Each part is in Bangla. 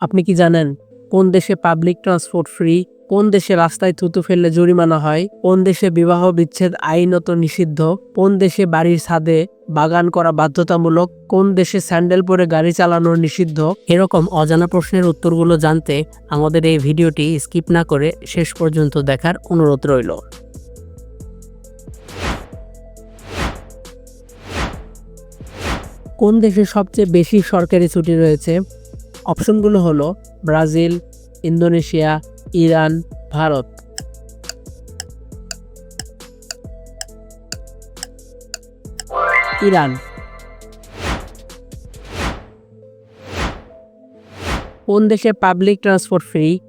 আপনি কি জানেন কোন দেশে পাবলিক ট্রান্সপোর্ট ফ্রি কোন দেশে রাস্তায় থুতু ফেললে জরিমানা হয়, কোন দেশে বিবাহ বিচ্ছেদ আইনত নিষিদ্ধ, কোন দেশে বাড়ির ছাদে বাগান করা বাধ্যতামূলক, কোন দেশে স্যান্ডেল পরে গাড়ি চালানো নিষিদ্ধ? এরকম অজানা প্রশ্নের উত্তরগুলো জানতে আমাদের এই ভিডিওটি স্কিপ না করে শেষ পর্যন্ত দেখার অনুরোধ রইল। কোন দেশে সবচেয়ে বেশি সরকারি ছুটি রয়েছে? অপশনগুলো হলো Brazil, Indonesia, Iran, Bharat. Iran. কোন দেশে পাবলিক ট্রান্সপোর্ট ফ্রি?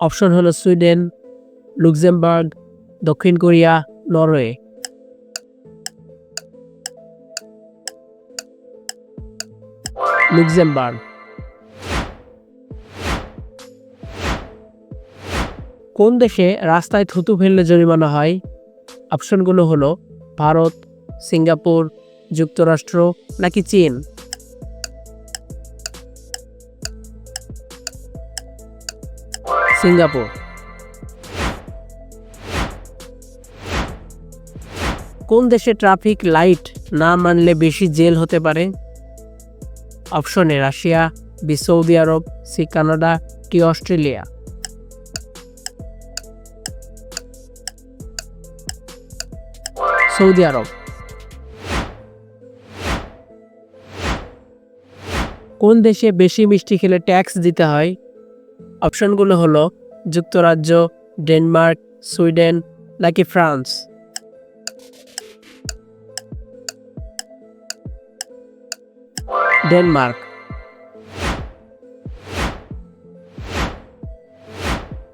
অপশন হলো সুইডেন, লুক্সেমবার্গ, দক্ষিণ কোরিয়া, নরওয়ে। লুক্সেমবার্গ। কোন দেশে রাস্তায় থুতু ফেললে জরিমানা হয়? অপশনগুলো হলো ভারত, সিঙ্গাপুর, যুক্তরাষ্ট্র নাকি চীন? সিঙ্গাপুর। কোন দেশে ট্রাফিক লাইট না মানলে বেশি জেল হতে পারে? অপশনে Russia, B Saudi Arabia, C Canada D Australia? Saudi Arabia. কোন দেশে বেশি মিষ্টি খেলে ট্যাক্স দিতে হয়? অপশনগুলো হলো, যুক্তরাজ্য, ডেনমার্ক, সুইডেন, নাকি ফ্রান্স? ডেনমার্ক।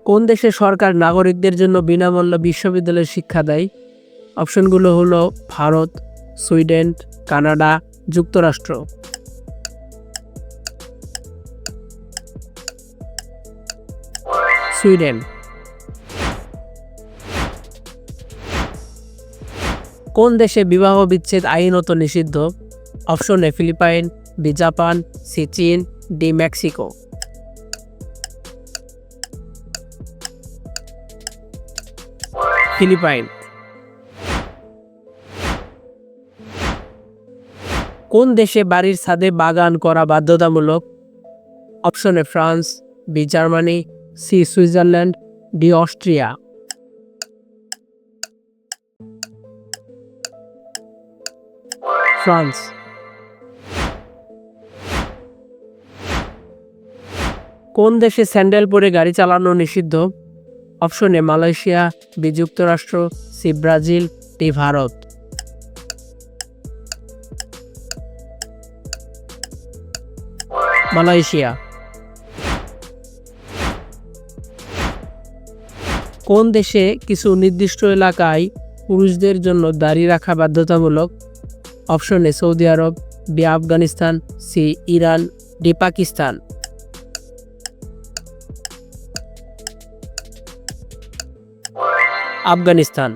কোন দেশে সরকার নাগরিকদের জন্য বিনামূল্য বিশ্ববিদ্যালয় শিক্ষা দেয়? অপশনগুলো হলো ভারত, সুইডেন, কানাডা, যুক্তরাষ্ট্র। সুইডেন। কোন দেশে বিবাহ বিচ্ছেদ আইনত নিষিদ্ধ? Option A, Philippines, B, Japan, C, চীন, ডি, মেক্সিকো। ফিলিপাইন। কোন দেশে বাড়ির ছাদে বাগান করা বাধ্যতামূলক? Option France, B Germany, C Switzerland, D Austria. France. কোন দেশে স্যান্ডেল পরে গাড়ি চালানো নিষিদ্ধ? অপশন মালয়েশিয়া, বি যুক্তরাষ্ট্র, C Brazil, D Bharat. Malaysia. কোন দেশে কিছু নির্দিষ্ট এলাকায় পুরুষদের জন্য দাড়ি রাখা বাধ্যতামূলক? Option A, Saudi Arabia, B, Afghanistan, C, Iran, D, Pakistan. Afghanistan.